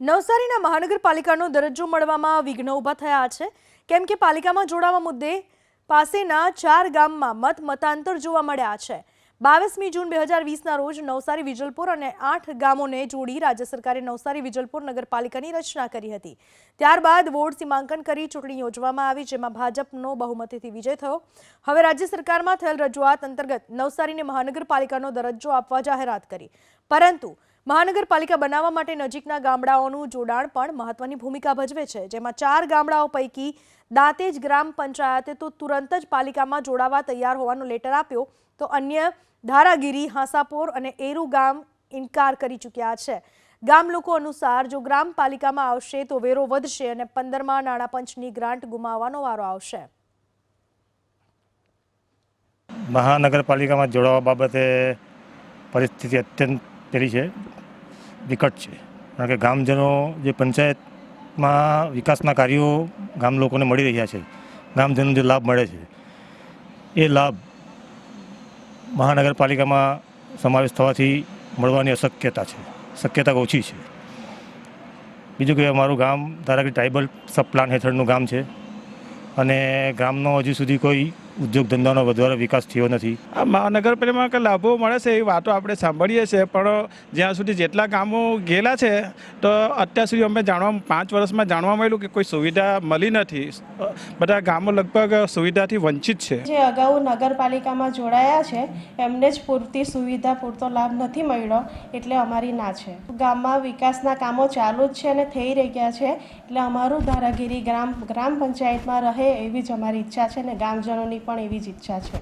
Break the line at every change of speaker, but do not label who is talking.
નવસારીના મહાનગરપાલિકાનો દરજ્જો મળવામાં વિઘ્નો ઊભા થયા છે. કેમ કે પાલિકામાં જોડાવા મુદ્દે પાસેના ચાર ગામમાં મત મતાંતર જોવા મળ્યા છે. બાવીસમી જૂન બે હજાર વીસના રોજ નવસારી, વિજલપુર અને આઠ ગામોને જોડી રાજ્ય સરકારે નવસારી, વિજલપુર નગરપાલિકાની રચના કરી હતી. ત્યારબાદ વોર્ડ સીમાંકન કરી ચૂંટણી યોજવામાં આવી, જેમાં ભાજપનો બહુમતીથી વિજય થયો. હવે રાજ્ય સરકારમાં થયેલ રજૂઆત અંતર્ગત નવસારીને મહાનગરપાલિકાનો દરજ્જો આપવા જાહેરાત કરી. પરંતુ મહાનગરપાલિકા બનાવવા માટે નજીકના ગામડાઓનું જોડાણ પણ મહત્વની ભૂમિકા ભજવે છે. જેમાં ચાર ગામડાઓ પૈકી દાંતેજ ગ્રામ પંચાયતે તો તુરંત જ પાલિકામાં જોડાવા તૈયાર હોવાનો લેટર આપ્યો. તો અન્ય ધારાગીરી, હાંસાપોર અને એરુ ગામ ઇનકાર કરી ચૂક્યા છે. ગામ લોકો અનુસાર જો ગ્રામ પાલિકામાં આવશે તો વેરો વધશે અને પંદરમાં નાણાં પંચની ગ્રાન્ટ ગુમાવવાનો વારો આવશે.
મહાનગરપાલિકામાં જોડાવા બાબતે પરિસ્થિતિ અત્યંત પેલી છે. વિકટ છે. કારણ કે ગામજનો જે પંચાયતમાં વિકાસના કાર્યો ગામ લોકોને મળી રહ્યા છે, ગામજનોને જે લાભ મળે છે, એ લાભ મહાનગરપાલિકામાં સમાવેશ થવાથી મળવાની અશક્યતા છે. શક્યતા ઓછી છે. બીજું કે અમારું ગામ ધારા કે ટ્રાઇબલ સબ પ્લાન હેઠળનું ગામ છે અને ગામનો હજુ સુધી કોઈ ઉદ્યોગ ધંધાનો વધારે વિકાસ થયો નથી.
આ મહાનગરપાલિકામાં કે લાભો મળે છે એ વાતો આપણે સાંભળીએ છીએ પણ જ્યાં સુધી જેટલા ગામો ગયેલા છે તો અત્યાર સુધી અમે જાણવા પાંચ વર્ષમાં જાણવા મળ્યું કે કોઈ સુવિધા મળી નથી. બધા ગામો લગભગ સુવિધાથી વંચિત છે.
જે અગાઉ નગરપાલિકામાં જોડાયા છે એમને જ પૂરતી સુવિધા પૂરતો લાભ નથી મળ્યો એટલે અમારી ના છે. ગામમાં વિકાસના કામો ચાલુ જ છે અને થઈ રહ્યા છે એટલે અમારું ધારાગીરી ગ્રામ ગ્રામ પંચાયતમાં રહે એવી જ અમારી ઈચ્છા છે અને ગામજનોની પણ એવી જ ઈચ્છા છે.